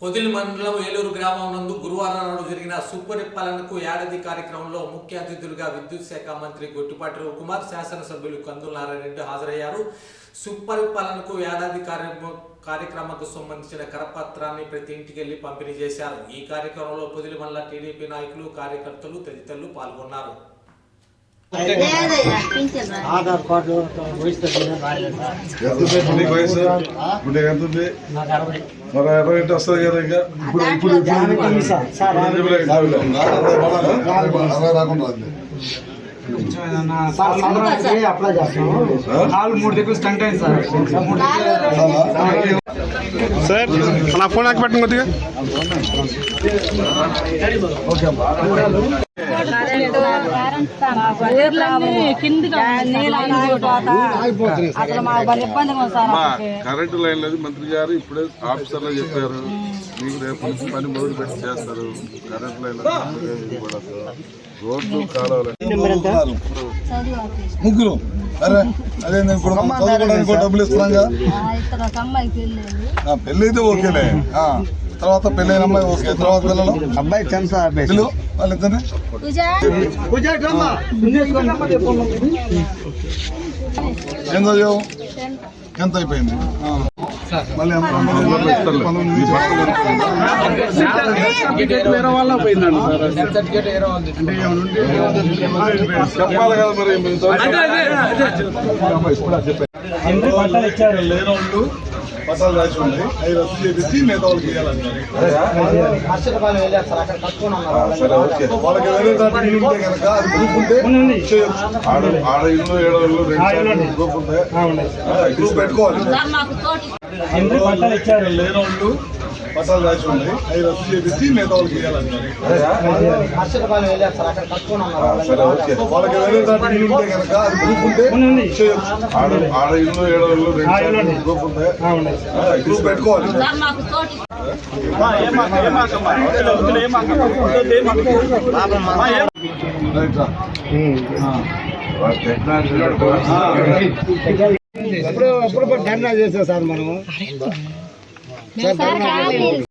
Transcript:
పొదిలి మండలం ఏలూరు గ్రామం నందు గురువారం నాడు జరిగిన సుపరిపాలనకు ఏడాది కార్యక్రమంలో ముఖ్య అతిథులుగా విద్యుత్ శాఖ మంత్రి గొట్టిపాటి రవికుమార్ శాసనసభ్యులు కందుల నారాయణ హాజరయ్యారు. సుపరిపాలనకు ఏడాది కార్యక్రమ కార్యక్రమంకు సంబంధించిన కరపత్రాన్ని ప్రతి ఇంటికి వెళ్ళి పంపిణీ చేశారు. ఈ కార్యక్రమంలో పొదిలి మండల టీడీపీ నాయకులు కార్యకర్తలు తదితరులు పాల్గొన్నారు. ఆధార్ కార్డు వయసు? ఇప్పుడు ఎంత ఉంది? మరి ఇరవై ఇంటి వస్తుంది కదా ఇంకా. ఇప్పుడు ఇప్పుడు తొమ్మిది సార్. సార్ ఇప్పుడు కొంచెం ఏదన్నా సార్ సంక్రాంతికి అప్లై చేస్తాము. కాలు మూడు దగ్గర స్టంట్ అయింది సార్. మూడు దగ్గర. సార్ నా ఫోన్ నాకు పెట్టండి కొద్దిగా కరెంటు లైన్ లేదు మంత్రి గారు ఇప్పుడే ఆఫీసర్లో చెప్పారు మీకు రేపు నుంచి పని మొదలు పెట్టి చేస్తారు కరెంట్ లైన్ రోడ్లు కాలువలు ముగ్గురు అరే అదే నేను ఇప్పుడు డబ్బులు అమ్మాయికి వెళ్ళేది పెళ్ళి అయితే ఓకేలే తర్వాత పెళ్ళైన అమ్మాయి ఓకే తర్వాత పిల్లలు. అబ్బాయి టెన్త్ పిల్లలు వాళ్ళిద్దరిని? ఏం చదివావు? ఎంత అయిపోయింది. ఆ. మళ్ళీ చెప్పాలి కదా మరి ఇచ్చారు. లేనోళ్ళు పట్టాలు రాసి ఉన్నాయి. అవి రద్దు చేపించి మిగతా వాళ్ళకి ఓకే. వాళ్ళకి వేరే దాంట్లో ఇల్లు ఉంటే కనుక అది గ్రూప్ ఉంటే చేయొచ్చు. ఆడ ఆడ ఇల్లు ఏడో ఇల్లు రెండు గ్రూప్ ఉంటే గ్రూప్ పెట్టుకోవాలి. ఇంటి పట్టాలు ఇచ్చారు? లేనోళ్ళు పట్టాలు రాసి ఉన్నాయి. అవి రద్దు చేపించి మిగతా వాళ్ళకి వాళ్ళకి వేరే దాంట్లో ఇల్లు ఉంటే కనుక అది గ్రూప్ ఉంటే చేయొచ్చు. ఆడ ఆడ ఇల్లు ఏడో ఇల్లు రెండు గ్రూప్ ఉంటే గ్రూప్ పెట్టుకోవాలి. రైట్ రా. ఆ. ఎప్పుడు ఎప్పుడు ధర్నా చేసాం సార్ మనము? Santa Ana del